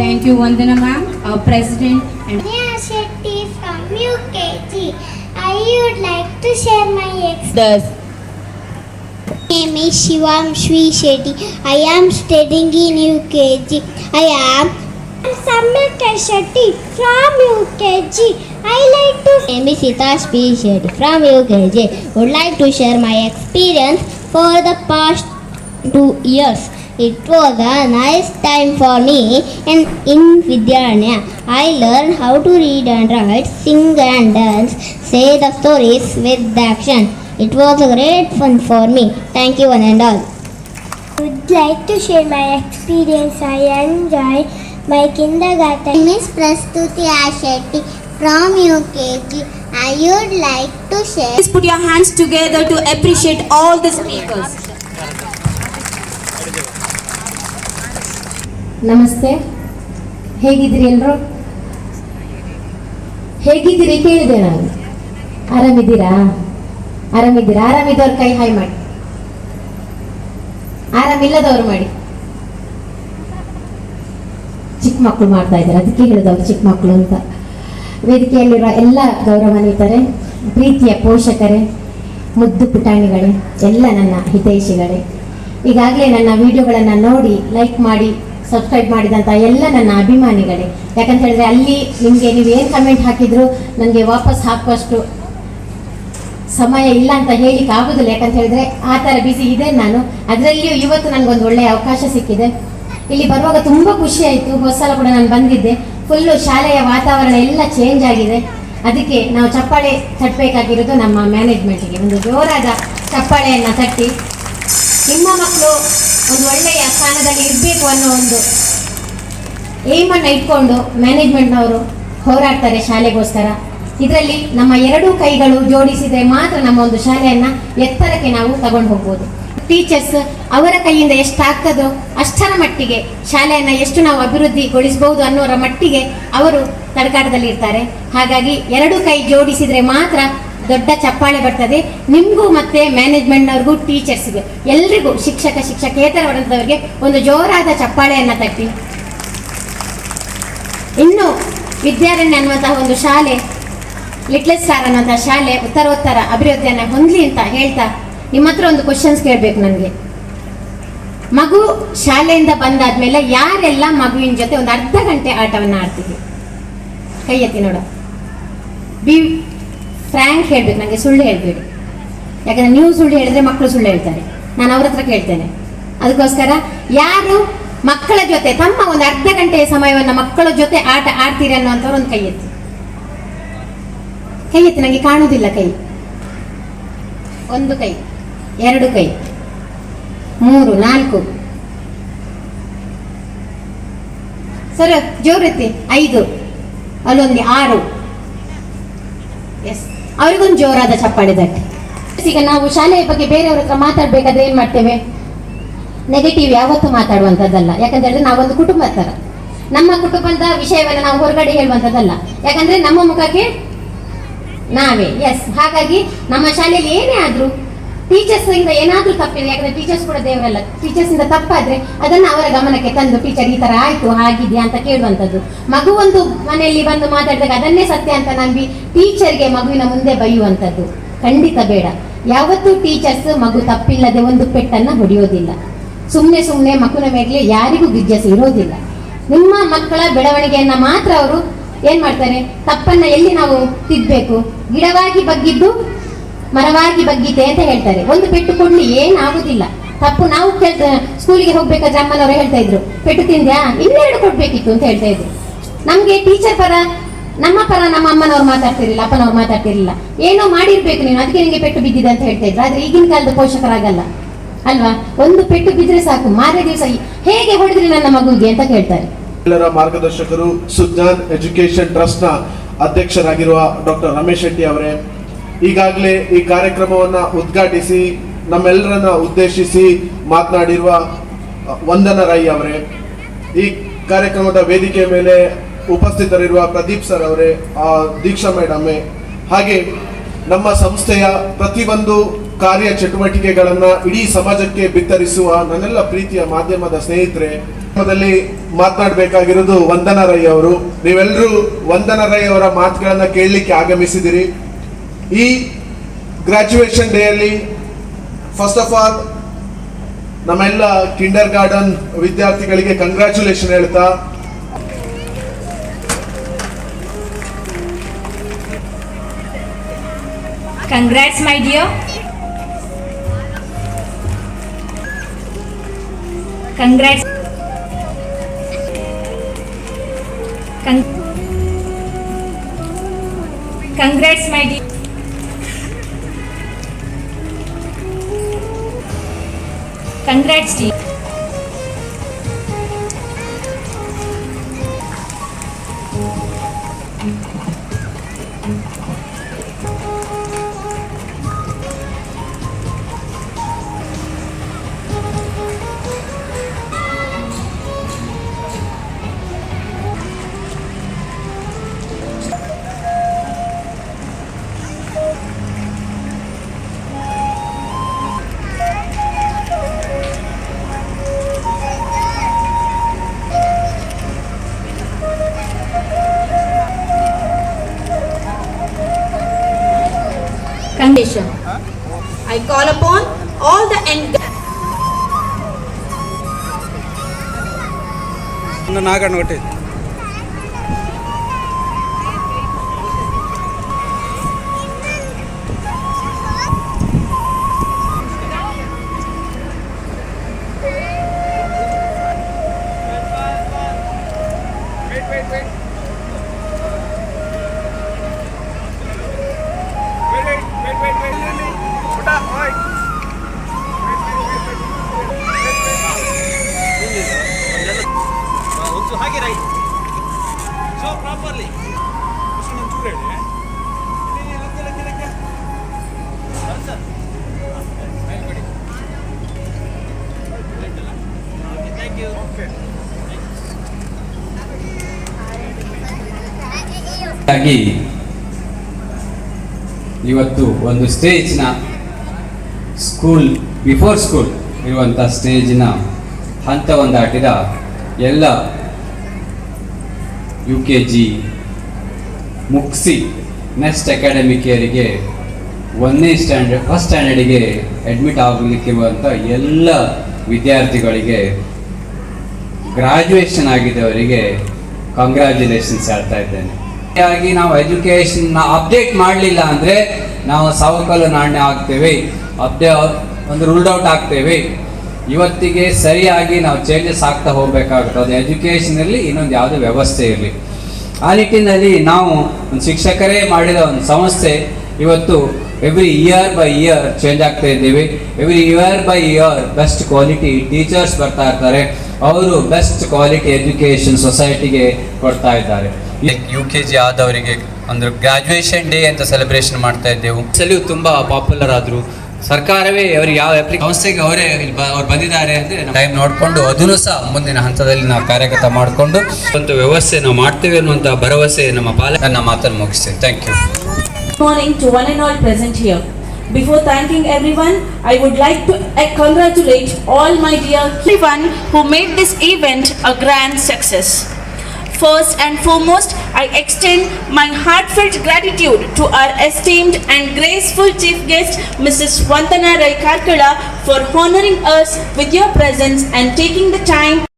Thank you, Vandana ma'am, our president and Anya Shetty from UKG. I would like to share my experience. others. My name is Shivam Shri Shetty. I am studying in UKG. I am Samyaka Shetty from UKG. I like to. My name is Hitash P. Shetty from UKG. Would like to share my experience for the past two years. It was a nice time for me and in Vidyaranya. I learned how to read and write, sing and dance, say the stories with the action. It was a great fun for me. Thank you one and all. would like to share my experience. I enjoy my kindergarten. My name is Prastuti Ashetti from UKG. I would like to share. Please put your hands together to appreciate all the speakers. ನಮಸ್ತೆ. ಹೇಗಿದ್ದೀರಿ ಎಲ್ಲರೂ ಹೇಗಿದ್ದೀರಿ ಕೇಳಿದೆ ನಾನು. ಆರಾಮಿದ್ದೀರಾ? ಆರಾಮಿದ್ದೀರಾ? ಆರಾಮಿದ್ದವ್ರ ಕೈ hi ಮಾಡಿ. ಆರಾಮಿಲ್ಲದವ್ರು ಮಾಡಿ. ಚಿಕ್ಕ ಮಕ್ಕಳು ಮಾಡ್ತಾ ಇದ್ದಾರೆ. ಅದಕ್ಕೆ ಹೇಳಿದವ್ರು ಚಿಕ್ಕ ಮಕ್ಕಳು ಅಂತ. ವೇದಿಕೆಯಲ್ಲಿರುವ ಎಲ್ಲ ಗೌರವಾನ್ವಿತರೆ, ಪ್ರೀತಿಯ ಪೋಷಕರೇ, ಮುದ್ದು ಪುಟಾಣಿಗಳೇ, ಎಲ್ಲ ನನ್ನ ಹಿತೈಷಿಗಳೇ. ಈಗಾಗಲೇ ನನ್ನ ವಿಡಿಯೋಗಳನ್ನು ನೋಡಿ, ಲೈಕ್ ಮಾಡಿ ಸಬ್ಸ್ಕ್ರೈಬ್ ಮಾಡಿದಂಥ ಎಲ್ಲ ನನ್ನ ಅಭಿಮಾನಿಗಳೇ. ಯಾಕಂತ ಹೇಳಿದ್ರೆ ಅಲ್ಲಿ ನಿಮಗೆ ನೀವು ಏನು ಕಮೆಂಟ್ ಹಾಕಿದ್ರು ನನಗೆ ವಾಪಸ್ ಹಾಕುವಷ್ಟು ಸಮಯ ಇಲ್ಲ ಅಂತ ಹೇಳಿಕ್ಕೆ ಆಗೋದಿಲ್ಲ. ಯಾಕಂತ ಹೇಳಿದ್ರೆ ಆ ಥರ ಬಿಸಿ ಇದೆ ನಾನು. ಅದರಲ್ಲಿಯೂ ಇವತ್ತು ನನಗೊಂದು ಒಳ್ಳೆಯ ಅವಕಾಶ ಸಿಕ್ಕಿದೆ. ಇಲ್ಲಿ ಬರುವಾಗ ತುಂಬ ಖುಷಿ ಆಯಿತು. ಹೊಸ ಸಲ ಕೂಡ ನಾನು ಬಂದಿದ್ದೆ. ಫುಲ್ಲು ಶಾಲೆಯ ವಾತಾವರಣ ಎಲ್ಲ ಚೇಂಜ್ ಆಗಿದೆ. ಅದಕ್ಕೆ ನಾವು ಚಪ್ಪಾಳೆ ತಟ್ಟಬೇಕಾಗಿರೋದು ನಮ್ಮ ಮ್ಯಾನೇಜ್ಮೆಂಟಿಗೆ ಒಂದು ಜೋರಾದ ಚಪ್ಪಾಳೆಯನ್ನು ತಟ್ಟಿ. ನಿಮ್ಮ ಮಕ್ಕಳು ಒಂದು ಒಳ್ಳೆಯ ಸ್ಥಾನದಲ್ಲಿ ಇರಬೇಕು ಅನ್ನೋ ಒಂದು ಏಮನ್ನು ಇಟ್ಕೊಂಡು ಮ್ಯಾನೇಜ್ಮೆಂಟ್ನವರು ಹೋರಾಡ್ತಾರೆ ಶಾಲೆಗೋಸ್ಕರ. ಇದರಲ್ಲಿ ನಮ್ಮ ಎರಡೂ ಕೈಗಳು ಜೋಡಿಸಿದರೆ ಮಾತ್ರ ನಮ್ಮ ಒಂದು ಶಾಲೆಯನ್ನು ಎತ್ತರಕ್ಕೆ ನಾವು ತಗೊಂಡು ಹೋಗ್ಬೋದು. ಟೀಚರ್ಸ್ ಅವರ ಕೈಯಿಂದ ಎಷ್ಟಾಗ್ತದೋ ಅಷ್ಟರ ಮಟ್ಟಿಗೆ ಶಾಲೆಯನ್ನು ಎಷ್ಟು ನಾವು ಅಭಿವೃದ್ಧಿಗೊಳಿಸಬಹುದು ಅನ್ನೋರ ಮಟ್ಟಿಗೆ ಅವರು ತಡಕಾಟದಲ್ಲಿ ಇರ್ತಾರೆ ಹಾಗಾಗಿ ಎರಡು ಕೈ ಜೋಡಿಸಿದರೆ ಮಾತ್ರ ದೊಡ್ಡ ಚಪ್ಪಾಳೆ ಬರ್ತದೆ. ನಿಮಗೂ ಮತ್ತೆ ಮ್ಯಾನೇಜ್ಮೆಂಟ್ನವ್ರಿಗೂ ಟೀಚರ್ಸ್ಗೂ ಎಲ್ರಿಗೂ ಶಿಕ್ಷಕ ಶಿಕ್ಷಕೇತರ ವರ್ಗದವರಿಗೆ ಒಂದು ಜೋರಾದ ಚಪ್ಪಾಳೆಯನ್ನು ತಟ್ಟಿ. ಇನ್ನು ವಿದ್ಯಾರಣ್ಯ ಅನ್ನುವಂತಹ ಒಂದು ಶಾಲೆ ಲಿಟ್ಲ್ ಸ್ಟಾರ್ ಅನ್ನುವಂಥ ಶಾಲೆ, ಉತ್ತರೋತ್ತರ ಅಭಿವೃದ್ಧಿಯನ್ನು ಹೊಂದಲಿ ಅಂತ ಹೇಳ್ತಾ ನಿಮ್ಮ ಹತ್ರ ಒಂದು ಕ್ವಶನ್ಸ್ ಕೇಳಬೇಕು ನನಗೆ. ಮಗು ಶಾಲೆಯಿಂದ ಬಂದಾದ್ಮೇಲೆ ಯಾರೆಲ್ಲ ಮಗುವಿನ ಜೊತೆ ಒಂದು ಅರ್ಧ ಗಂಟೆ ಆಟವನ್ನು ಆಡ್ತೀವಿ ಕೈ ಎತ್ತಿ ನೋಡ. ಬಿ ಫ್ರ್ಯಾಂಕ್ ಹೇಳ್ಬೇಕು ನನಗೆ ಸುಳ್ಳು ಹೇಳಬೇಡಿ. ಯಾಕಂದ್ರೆ ನೀವು ಸುಳ್ಳು ಹೇಳಿದ್ರೆ ಮಕ್ಕಳು ಸುಳ್ಳು ಹೇಳ್ತಾರೆ. ನಾನು ಅವ್ರ ಹತ್ರ ಕೇಳ್ತೇನೆ. ಅದಕ್ಕೋಸ್ಕರ ಯಾರು ಮಕ್ಕಳ ಜೊತೆ, ತಮ್ಮ ಒಂದು ಅರ್ಧ ಗಂಟೆಯ ಸಮಯವನ್ನು ಮಕ್ಕಳ ಜೊತೆ ಆಟ ಆಡ್ತೀರಿ ಅನ್ನುವಂಥವ್ರು ಒಂದು ಕೈ ಎತ್ತಿ. ಕೈ ಎತ್ತಿ ನನಗೆ ಕಾಣುವುದಿಲ್ಲ ಕೈ. ಒಂದು ಕೈ, ಎರಡು ಕೈ, ಮೂರು, ನಾಲ್ಕು. ಸರ್, ಜೋರೆತ್ತಿ. ಐದು, ಅಲ್ಲೊಂದು ಆರು. ಎಸ್ ಅವರಿಗೊಂದು ಜೋರಾದ ಚಪ್ಪಾಳೆ ತಟ್ಟೆ ಈಗ ನಾವು ಶಾಲೆಯ ಬಗ್ಗೆ ಬೇರೆಯವ್ರ ಹತ್ರ ಮಾತಾಡ್ಬೇಕಾದ್ರೆ ಏನ್ ಮಾಡ್ತೇವೆ? ನೆಗೆಟಿವ್ ಯಾವತ್ತೂ ಮಾತಾಡುವಂಥದ್ದಲ್ಲ. ಯಾಕಂತ ಹೇಳಿದ್ರೆ ನಾವೊಂದು ಕುಟುಂಬ ತರ ನಮ್ಮ ಕುಟುಂಬದ ವಿಷಯವನ್ನು ನಾವು ಹೊರಗಡೆ ಹೇಳುವಂಥದ್ದಲ್ಲ. ಯಾಕಂದ್ರೆ ನಮ್ಮ ಮುಖಕ್ಕೆ ನಾವೇ. ಎಸ್ ಹಾಗಾಗಿ ನಮ್ಮ ಶಾಲೆಯಲ್ಲಿ ಏನೇ ಆದ್ರೂ ಟೀಚರ್ಸ್ ಇಂದ ಏನಾದ್ರೂ ತಪ್ಪಿದೆ, ಯಾಕಂದ್ರೆ ಟೀಚರ್ಸ್ ಕೂಡ ದೇವರಲ್ಲ. ಟೀಚರ್ಸ್ ಇಂದ ತಪ್ಪಾದ್ರೆ ಅದನ್ನ ಅವರ ಗಮನಕ್ಕೆ ತಂದು ಟೀಚರ್ ಈ ತರ ಆಯ್ತು, ಹಾಗಿದ್ಯಾ ಅಂತ ಕೇಳುವಂತದ್ದು. ಮಗು ಒಂದು ಮನೆಯಲ್ಲಿ ಬಂದು ಮಾತಾಡಿದಾಗ ಅದನ್ನೇ ಸತ್ಯ ಅಂತ ನಂಬಿ ಟೀಚರ್ಗೆ ಮಗುವಿನ ಮುಂದೆ ಬೈಯುವಂತದ್ದು. ಖಂಡಿತ ಬೇಡ. ಯಾವತ್ತೂ ಟೀಚರ್ಸ್ ಮಗು ತಪ್ಪಿಲ್ಲದೆ ಒಂದು ಪೆಟ್ಟನ್ನ ಹೊಡೆಯೋದಿಲ್ಲ. ಸುಮ್ಮನೆ ಸುಮ್ಮನೆ ಮಗುವಿನ ಮೇಲೆ ಯಾರಿಗೂ ಗಿಜ್ಜಸ್ ಇರೋದಿಲ್ಲ ನಿಮ್ಮ ಮಕ್ಕಳ ಬೆಳವಣಿಗೆಯನ್ನ ಮಾತ್ರ ಅವರು ಏನ್ ಮಾಡ್ತಾರೆ? ತಪ್ಪನ್ನ ಎಲ್ಲಿ ನಾವು ತಿದ್ದಬೇಕು ಗಿಡವಾಗಿ ಬಗ್ಗಿದ್ದು ಮರವಾಗಿ ಬಗ್ಗಿದೆ ಅಂತ ಹೇಳ್ತಾರೆ. ಒಂದು ಪೆಟ್ಟು ಕೊಡ್ಲಿ, ಏನಾಗುದಿಲ್ಲ. ತಪ್ಪು ನಾವು ಸ್ಕೂಲಿಗೆ ಹೋಗ್ಬೇಕಾದ್ರೆ ಅಮ್ಮನವರು ಹೇಳ್ತಾ ಇದ್ರು. ಪೆಟ್ಟು ತಿಂದ್ಯಾ? ಇನ್ನೆರಡು ಕೊಡ್ಬೇಕಿತ್ತು ಅಂತ ಹೇಳ್ತಾ ಇದ್ರು. ನಮ್ಗೆ ಟೀಚರ್ ಪರ, ನಮ್ಮ ಪರ ನಮ್ಮ ಅಮ್ಮನವ್ರು ಮಾತಾಡ್ತಿರ್ಲಿಲ್ಲ, ಅಪ್ಪನವ್ರು ಮಾತಾಡ್ತಿರ್ಲಿಲ್ಲ. ಏನೋ ಮಾಡಿರ್ಬೇಕು ನೀನು, ಅದಕ್ಕೆ ನಿಮಗೆ ಪೆಟ್ಟು ಬಿದ್ದಿದೆ ಅಂತ ಹೇಳ್ತಾ ಇದ್ರು. ಆದ್ರೆ ಈಗಿನ ಕಾಲದ ಪೋಷಕರಾಗಲ್ಲ. ಅಲ್ವಾ? ಒಂದು ಪೆಟ್ಟು ಬಿದ್ರೆ ಸಾಕು. ಮಾರನೇ ದಿವಸ ಹೇಗೆ ಹೊಡೆದ್ರಿ ನನ್ನ ಮಗುವಿಗೆ ಅಂತ ಕೇಳ್ತಾರೆ. ಎಲ್ಲರ ಮಾರ್ಗದರ್ಶಕರು, ಸುಜ್ಞಾನ್ ಎಜುಕೇಶನ್ ಟ್ರಸ್ಟ್ನ ಅಧ್ಯಕ್ಷರಾಗಿರುವ ಡಾಕ್ಟರ್ ರಮೇಶ್ ಶೆಟ್ಟಿ ಅವರೇ ಈಗಾಗಲೇ ಈ ಕಾರ್ಯಕ್ರಮವನ್ನ ಉದ್ಘಾಟಿಸಿ ನಮ್ಮೆಲ್ಲರನ್ನ ಉದ್ದೇಶಿಸಿ ಮಾತನಾಡಿರುವ ವಂದನ ರೈ ಅವರೇ. ಈ ಕಾರ್ಯಕ್ರಮದ ವೇದಿಕೆ ಮೇಲೆ ಉಪಸ್ಥಿತರಿರುವ ಪ್ರದೀಪ್ ಸರ್ ಅವರೇ ಆ, ದೀಕ್ಷಾ ಮೇಡಮ್ಮೆ ಹಾಗೆ ನಮ್ಮ ಸಂಸ್ಥೆಯ ಪ್ರತಿಯೊಂದು ಕಾರ್ಯ ಚಟುವಟಿಕೆಗಳನ್ನ ಇಡೀ ಸಮಾಜಕ್ಕೆ ಬಿತ್ತರಿಸುವ ನನ್ನೆಲ್ಲ ಪ್ರೀತಿಯ ಮಾಧ್ಯಮದ ಸ್ನೇಹಿತರೆ ಕಾರ್ಯಕ್ರಮದಲ್ಲಿ ಮಾತನಾಡಬೇಕಾಗಿರೋದು ವಂದನಾ ರೈ ಅವರು. ನೀವೆಲ್ಲರೂ ವಂದನಾ ರೈ ಅವರ ಮಾತುಗಳನ್ನ ಕೇಳಲಿಕ್ಕೆ ಆಗಮಿಸಿದಿರಿ. ಈ ಗ್ರಾಜ್ಯುವೇಷನ್ ಡೇ ಅಲ್ಲಿ ಫಸ್ಟ್ ಆಫ್ ಆಲ್ ನಮ್ಮೆಲ್ಲ ಕಿಂಡರ್ ಗಾರ್ಡನ್ ವಿದ್ಯಾರ್ಥಿಗಳಿಗೆ ಕಂಗ್ರ್ಯಾಚುಲೇಷನ್ ಹೇಳ್ತಾ congrats my dear congrats congrats my my Congrats, team. condition. I call upon all the end. నాగన్ ఒకటి ಇವತ್ತು ಒಂದು ಸ್ಟೇಜ್ನ ಸ್ಕೂಲ್, ಬಿಫೋರ್ ಸ್ಕೂಲ್ ಇರುವಂಥ ಸ್ಟೇಜ್ನ ಹಂತ ಒಂದಾಟಿದ ಎಲ್ಲ ಯು ಕೆ ಜಿ ಮುಗಿಸಿ ನೆಕ್ಸ್ಟ್ ಅಕಾಡೆಮಿಕ್ ಇಯರಿಗೆ ಒಂದನೇ ಸ್ಟ್ಯಾಂಡರ್ಡ್ ಫಸ್ಟ್ ಸ್ಟ್ಯಾಂಡರ್ಡಿಗೆ ಅಡ್ಮಿಟ್ ಆಗಲಿಕ್ಕಿರುವಂಥ ಎಲ್ಲ ವಿದ್ಯಾರ್ಥಿಗಳಿಗೆ ಗ್ರಾಜುಯೇಷನ್ ಆಗಿದ್ದವರಿಗೆ ಕಂಗ್ರ್ಯಾಚುಲೇಷನ್ಸ್ ಹೇಳ್ತಾ ಇದ್ದೇನೆ. ಹಾಗಾಗಿ ನಾವು ಎಜುಕೇಷನ್ನ ಅಪ್ಡೇಟ್ ಮಾಡಲಿಲ್ಲ ಅಂದರೆ ನಾವು ಸವಕಲು ನಾಣ್ಯ ಆಗ್ತೇವೆ ಅಪ್ಡೇ ಒಂದು ರೂಲ್ಡ್ ಔಟ್ ಆಗ್ತೇವೆ ಇವತ್ತಿಗೆ ಸರಿಯಾಗಿ ನಾವು ಚೇಂಜಸ್ ಆಗ್ತಾ ಹೋಗಬೇಕಾಗುತ್ತೆ. ಅದು ಎಜುಕೇಷನಲ್ಲಿ ಇನ್ನೊಂದು ಯಾವುದೇ ವ್ಯವಸ್ಥೆ ಇರಲಿ. ಆ ನಿಟ್ಟಿನಲ್ಲಿ ನಾವು ಒಂದು ಶಿಕ್ಷಕರೇ ಮಾಡಿದ ಒಂದು ಸಂಸ್ಥೆ ಇವತ್ತು every year by year change ಆಗ್ತಾ ಇದ್ದೀವಿ. Every year by year best quality teachers ಬರ್ತಾ ಇರ್ತಾರೆ. ಅವರು ಬೆಸ್ಟ್ ಕ್ವಾಲಿಟಿ ಎಜುಕೇಶನ್ ಸೊಸೈಟಿಗೆ ಕೊಡ್ತಾ ಇದ್ದಾರೆ. ಯು ಕೆ ಜಿ ಆದವರಿಗೆ ಅಂದ್ರೆ ಗ್ರಾಜುಯೇಷನ್ ಡೇ ಅಂತ ಸೆಲೆಬ್ರೇಷನ್ ಮಾಡ್ತಾ ಇದ್ದೆವು. ಸಲಿಯು ತುಂಬ ಪಾಪ್ಯುಲರ್ ಆದರು. ಸರ್ಕಾರವೇ ಅವ್ರಿಗೆ ಯಾವ ಸಂಸ್ಥೆಗೆ ಅವರೇ ಇಲ್ಲಿ ಬ- ಅವ್ರು ಬಂದಿದ್ದಾರೆ ಅಂದರೆ ಟೈಮ್ ನೋಡಿಕೊಂಡು ಅದನ್ನು ಸಹ ಮುಂದಿನ ಹಂತದಲ್ಲಿ ನಾವು ಕಾರ್ಯಗತ ಮಾಡಿಕೊಂಡು ಒಂದು ವ್ಯವಸ್ಥೆ ನಾವು ಮಾಡ್ತೇವೆ ಅನ್ನುವಂಥ ಭರವಸೆ ನಮ್ಮ ಪಾಲಕ ನನ್ನ ಮಾತನ್ನು ಮುಗಿಸ್ತೇನೆ. Thank you morning to one all present here. Before thanking everyone, I would like to uh, congratulate all my dear everyone who made this event a grand success. First and foremost, I extend my heartfelt gratitude to our esteemed and graceful chief guest, Mrs. Vandana Rai for honoring us with your presence and taking the time